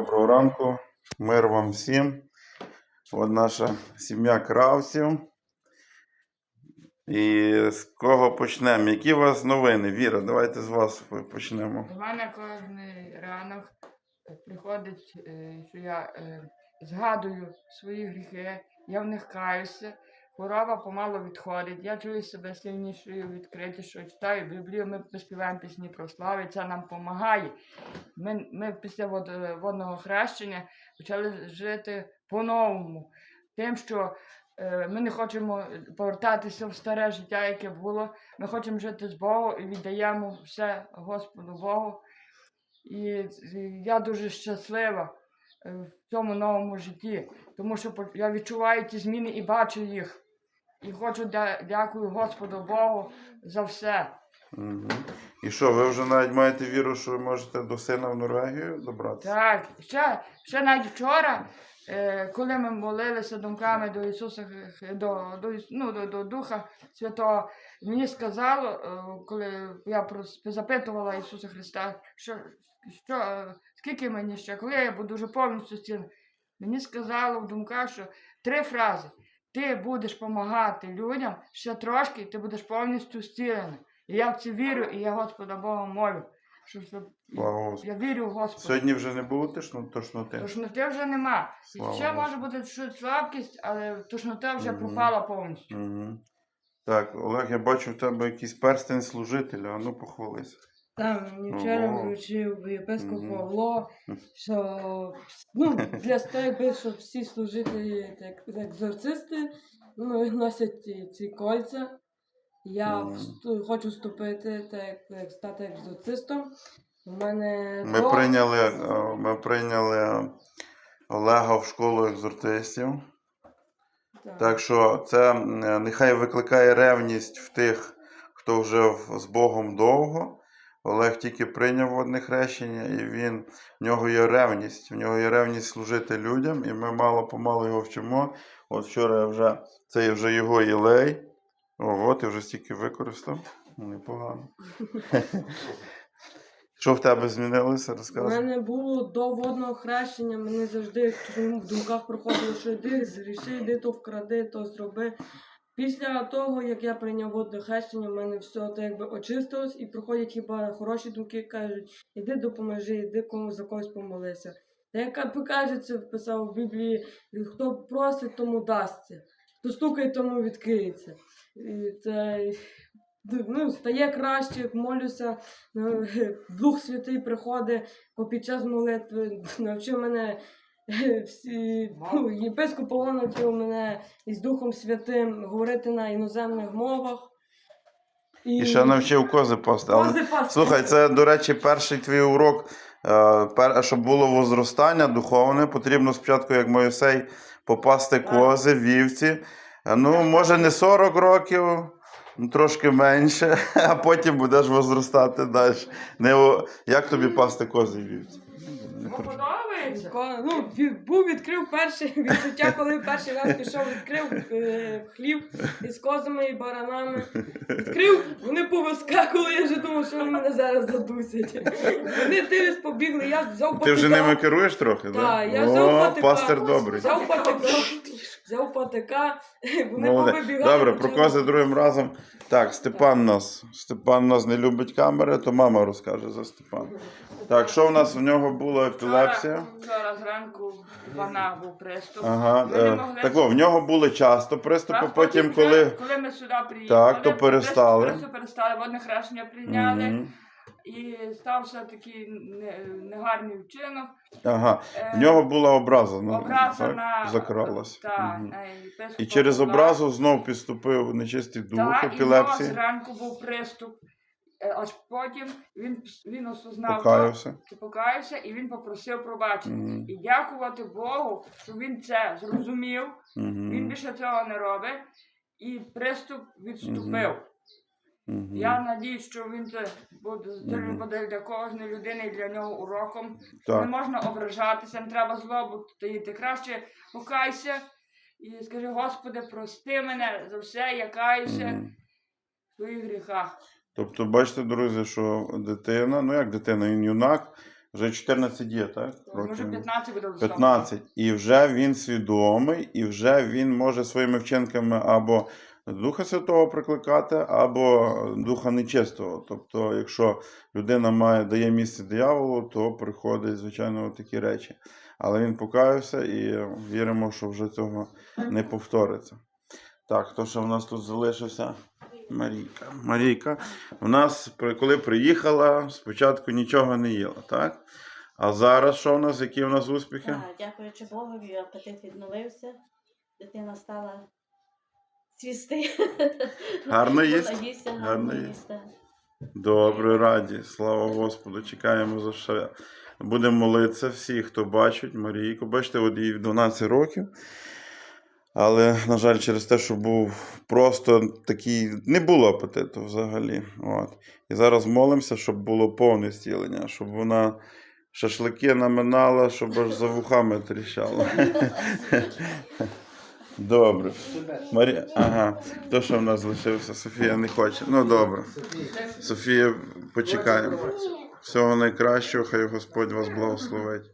Доброго ранку, мир вам всім. От наша сім'я кравців. І з кого почнемо? Які у вас новини? Віра, давайте з вас почнемо. У мене кожен ранок приходить, е, що я е, згадую свої гріхи, я в них каюся, хвороба помало відходить, я чую себе сильнішою, відкритішою, читаю Біблію, ми співаємо пісні про славу, і це нам допомагає. Ми, ми після вод- водного хрещення почали жити по-новому. Тим, що е, ми не хочемо повертатися в старе життя, яке було. Ми хочемо жити з Богом і віддаємо все Господу Богу. І з- я дуже щаслива в цьому новому житті, тому що я відчуваю ті зміни і бачу їх. І хочу дя- дякую Господу Богу за все. Угу. І що, ви вже навіть маєте віру, що ви можете до сина в Норвегію добратися? Так, ще, ще навіть вчора, е, коли ми молилися думками до Ісуса, до, до, ну, до, до Духа Святого, мені сказало, е, коли я запитувала Ісуса Христа, що, що, е, скільки мені ще, коли я буду вже повністю зцілений, мені сказало в думках, що три фрази. Ти будеш допомагати людям ще трошки, ти будеш повністю зцілений. І я в це вірю, і я Господа Бога молю. Щоб, щоб- Слава Господу. я вірю в Господа. Сьогодні вже не було тишно, тошноти? Тошноти вже нема. Слава Ще може бути чуть слабкість, але тошнота вже Мгм. пропала повністю. Угу. Так, Олег, я бачу в тебе якийсь перстень служителя, а ну похвалися. Там мені вчора Ого. вручив єпископ Мгм. Павло, що ну, для того, щоб всі служителі як екзорцисти ну, носять ці, ці кольця. Я Мгм. хочу вступити так, як стати екзорцистом. У мене Ми до- прийняли, е, ми прийняли Олега в школу екзортистів. Так. Так що це м, е, нехай викликає ревність в тих, хто вже в- з Богом довго. Олег тільки прийняв водне хрещення, і він, в нього є ревність. В нього є ревність служити людям, і ми мало помалу його вчимо. От вчора я вже це є вже його єлей. О, от я вже стільки використав. Ну, Непогано. Що в тебе змінилося? У Розказуй. мене було до водного хрещення, мені завжди в думках проходило, що йди, зріши, йди то вкради, то зроби. Після того, як я прийняв водне хрещення, в мене все так якби очистилось і проходять хіба хороші думки, кажуть, іди допоможи, іди кому за когось помолися. Та як кажеться, писав в Біблії, хто просить, тому дасться, хто стукає, тому відкриється. І це ну, стає краще, молюся, ну, Дух Святий приходить під час молитви, навчив мене всі, ну, єпископ навчив мене із Духом Святим говорити на іноземних мовах. І ще навчив кози пасти. Але Кози пасти. Слухай, це, до речі, перший твій урок. Е, Щоб було возростання духовне, потрібно спочатку, як Моїсей, попасти кози, вівці. Ну, може, не 40 років, ну, трошки менше, а потім будеш возростати далі. Не, як тобі пасти кози вівці? Подобається? Ну, був відкрив перше відчуття, коли перший раз пішов, відкрив е, хліб із козами і баранами. Відкрив, вони повискакували, я вже думав, що вони мене зараз задусять. Вони дивись, побігли, я взяв Ти вже ними керуєш трохи, Так, так? я взяв О, патика. пастир добрий. взяв патика, взяв патика, вони Молодець. повибігали. Добре, про почали- кози другим разом. Так, Степан нас. Степан нас не любить камери, то мама розкаже за Степана. Так, що в нас в нього було епілепсія? Вчора, зранку вона був приступ. Ага, Ми не е, могли- так о, в нього були часто приступи, Раз потім, коли. коли ми сюди приїхали, Так, то перестали. Приступ перестали, водне хрещення прийняли. Мгм. І стався такий негарний вчинок. Ага. Е, В нього була образа, ну, образа так, на закралась. На єпископа І через образу знов підступив нечистий дух, Так, і в зранку був приступ. Е, Аж потім він, він осознав, покаявся. що покаявся, і він попросив пробачення. Мгм. І дякувати Богу, що він це зрозумів, він більше цього не робить, і приступ відступив. Мгм. Мгм. Я надіюсь, що він це буде, це Мгм. буде для кожної людини і для нього уроком. Не можна ображатися, не треба злобу таїти. Краще покайся і скажи, Господи, прости мене за все, я каюся Мгм. в своїх гріхах. Тобто, бачите, друзі, що дитина, ну як дитина, він юнак, Вже 14 є, так? Може Років? 15 буде 15. І вже він свідомий, і вже він може своїми вчинками або Духа Святого прикликати, або Духа Нечистого. Тобто, якщо людина має, дає місце дияволу, то приходять, звичайно, такі речі. Але він покаявся і віримо, що вже цього не повториться. Так, хто ще в нас тут залишився? Марійка. Марійка. В нас, коли приїхала, спочатку нічого не їла, так? А зараз що в нас? Які в нас успіхи? Так, дякуючи Богові, апетит відновився. Дитина стала цвісти. Гарно? Вона Гарно гарно їсть. їсть. Добре, раді. Слава Господу. Чекаємо за ще. Будемо молитися всі, хто бачить Марійку. Бачите, от їй 12 років. Але, на жаль, через те, що був просто такий, не було апетиту взагалі. От. І зараз молимося, щоб було повне зцілення, щоб вона шашлики наминала, щоб аж за вухами тріщала. Добре. Марі... Ага, то, що в нас залишився, Софія не хоче. Ну добре. Софія, почекаємо. Всього найкращого, хай Господь вас благословить.